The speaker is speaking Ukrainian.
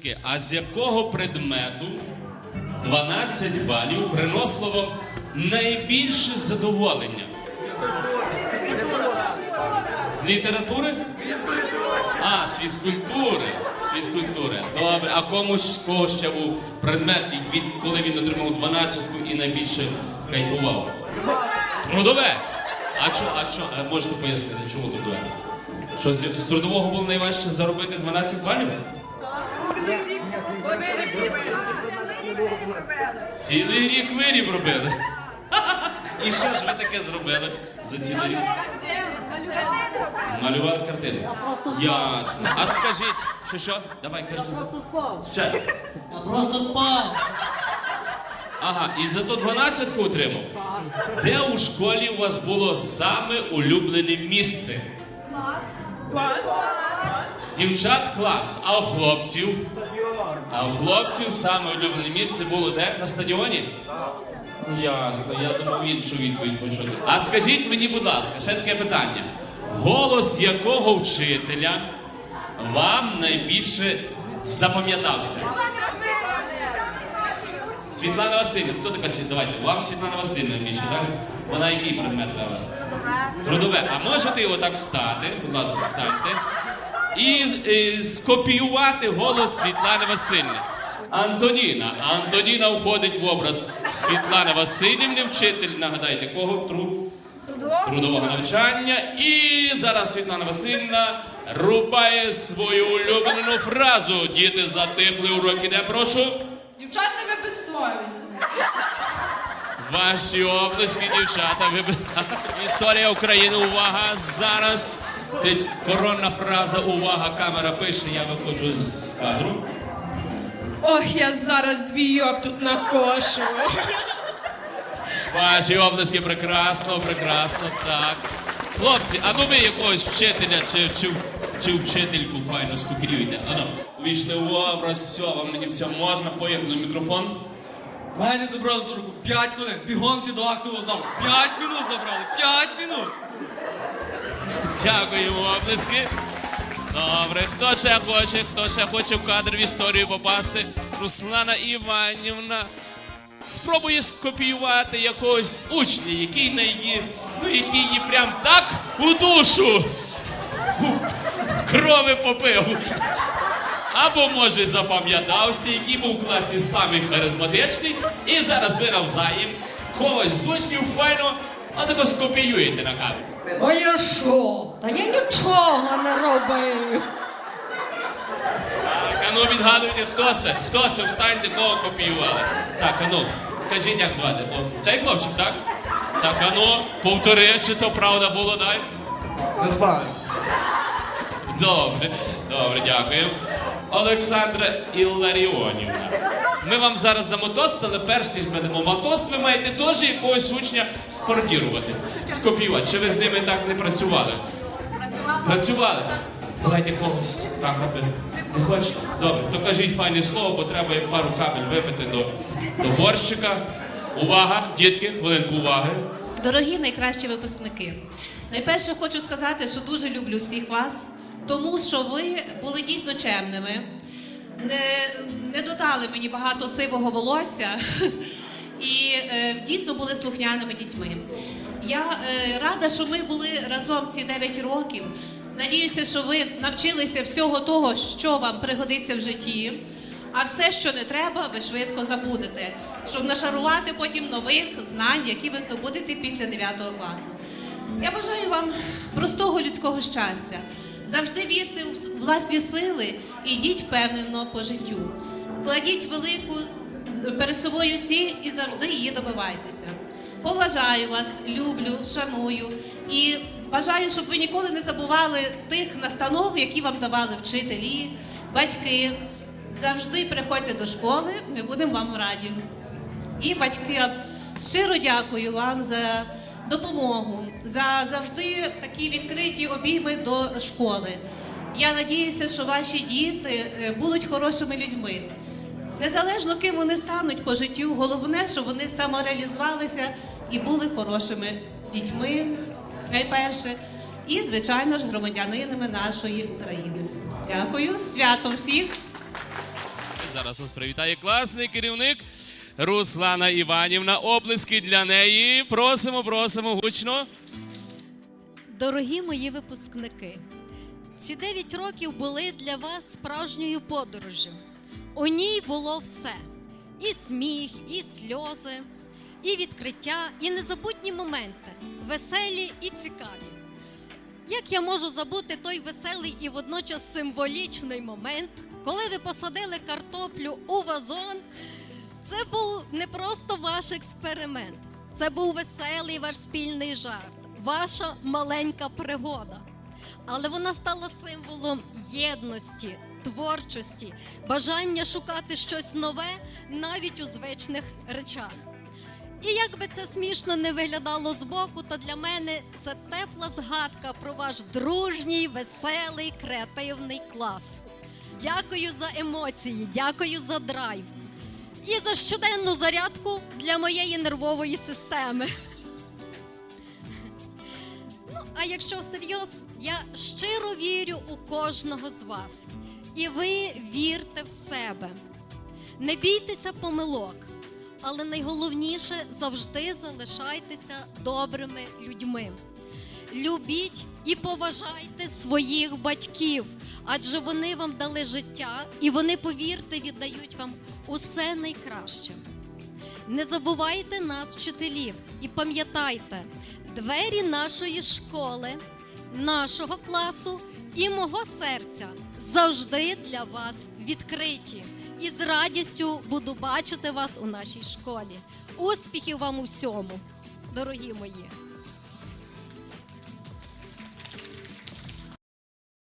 випускники, а з якого предмету 12 балів приносило вам найбільше задоволення? З літератури? А, з фізкультури. З фізкультури. Добре. А кому ж кого ще був предмет, від коли він отримав 12 і найбільше кайфував? Трудове. А що, а що? А можете пояснити, чому трудове? Що з, з трудового було найважче заробити 12 балів? Цілий рік виріб робили. І що ж ви таке зробили за цілий рік? Малювали картину. Ясно. А скажіть, що що? Давай, кажи за. Ще. Я просто спав. Ага, і зато 12 отримав. Де у школі у вас було саме улюблене місце? Дівчат клас, а у хлопців? А у хлопців саме улюблене місце було де? На стадіоні? Ясно, я думав іншу відповідь почути. А скажіть мені, будь ласка, ще таке питання. Голос якого вчителя вам найбільше запам'ятався? Світлана Васильівна, хто така Світлана? Давайте, вам Світлана Васильівна більше, так? Вона який предмет вела? Трудове. А можете його так встати, будь ласка, встаньте. І е, скопіювати голос Світлани Васильівни. Антоніна. Антоніна входить в образ Світлани Васильівни, вчитель, нагадайте, кого? Труд трудового навчання. І зараз Світлана Васильівна рубає свою улюблену фразу. Діти затихли уроки, де прошу. Дівчата, ви безсовісні. Ваші облиски, дівчата. Ви... Історія України. Увага! Зараз Тить коронна фраза. Увага! Камера пише. Я виходжу з кадру. Ох, я зараз двійок тут накошу. Ваші облиски прекрасно, прекрасно. Так. Хлопці, а ну ви якогось вчителя чи, чи, чи вчительку файно скопіюйте. Ану, увійшли в образ, все, вам мені все можна, поїхали мікрофон. Мене забрали 45 хвилин. Бігом до актового залу. 5 минут забрали. 5 минут. Дякуємо облиски. Добре, хто ще хоче, хто ще хоче в кадр в історію попасти? Руслана Іванівна спробує скопіювати якогось учня, який на її, ну який її прям так у душу крови попив. Або може запам'ятався, який був в класі самий харизматичний, і зараз ви навзаєм когось з учнів файно, отако скопіюєте на кадр. А я що? Та я нічого не робив. Так, а ну відгадуйте, хто це? Хто це? Встаньте, кого копіювали. Так, а ну, кажіть, як звати? О, цей хлопчик, так? Так, а ну, повтори, чи то правда було, дай. Не знаю. Добре, добре, дякую. Олександра Ілларіонівна. Ми вам зараз дамо тост, але перш ніж ми дамо вам тост, ви маєте теж якогось учня спортірувати, скопіювати. Чи ви з ними так не працювали? Працювали? Давайте когось так робити. Не хочете? Добре, то кажіть файне слово, бо треба пару капель випити до, до борщика. Увага, дітки, хвилинку уваги. Дорогі найкращі випускники, найперше хочу сказати, що дуже люблю всіх вас, тому що ви були дійсно чемними, не, не додали мені багато сивого волосся і е, дійсно були слухняними дітьми. Я е, рада, що ми були разом ці 9 років. Надіюся, що ви навчилися всього того, що вам пригодиться в житті. А все, що не треба, ви швидко забудете, щоб нашарувати потім нових знань, які ви здобудете після 9 класу. Я бажаю вам простого людського щастя. Завжди вірте у власні сили і йдіть впевнено по життю. Кладіть велику перед собою ціль і завжди її добивайтеся. Поважаю вас, люблю, шаную і бажаю, щоб ви ніколи не забували тих настанов, які вам давали вчителі, батьки. Завжди приходьте до школи, ми будемо вам раді. І батьки, щиро дякую вам за допомогу, за завжди такі відкриті обійми до школи. Я надіюся, що ваші діти е, будуть хорошими людьми. Незалежно ким вони стануть по життю, головне, щоб вони самореалізувалися і були хорошими дітьми, найперше, і, звичайно ж, громадянинами нашої України. Дякую, святом всіх! зараз вас привітає класний керівник Руслана Іванівна. Оплески для неї. Просимо, просимо гучно. Дорогі мої випускники, ці 9 років були для вас справжньою подорожжю. У ній було все: і сміх, і сльози, і відкриття, і незабутні моменти, веселі і цікаві. Як я можу забути той веселий і водночас символічний момент, коли ви посадили картоплю у вазон? Це був не просто ваш експеримент, це був веселий ваш спільний жарт, ваша маленька пригода. Але вона стала символом єдності, творчості, бажання шукати щось нове навіть у звичних речах. І як би це смішно не виглядало збоку, то для мене це тепла згадка про ваш дружній, веселий, креативний клас. Дякую за емоції, дякую за драйв і за щоденну зарядку для моєї нервової системи. Ну, а якщо всерйоз, я щиро вірю у кожного з вас. І ви вірте в себе. Не бійтеся помилок, але найголовніше завжди залишайтеся добрими людьми. Любіть і поважайте своїх батьків, адже вони вам дали життя, і вони, повірте, віддають вам усе найкраще. Не забувайте нас, вчителів, і пам'ятайте, двері нашої школи, нашого класу і мого серця завжди для вас відкриті. І з радістю буду бачити вас у нашій школі. Успіхів вам у всьому, дорогі мої!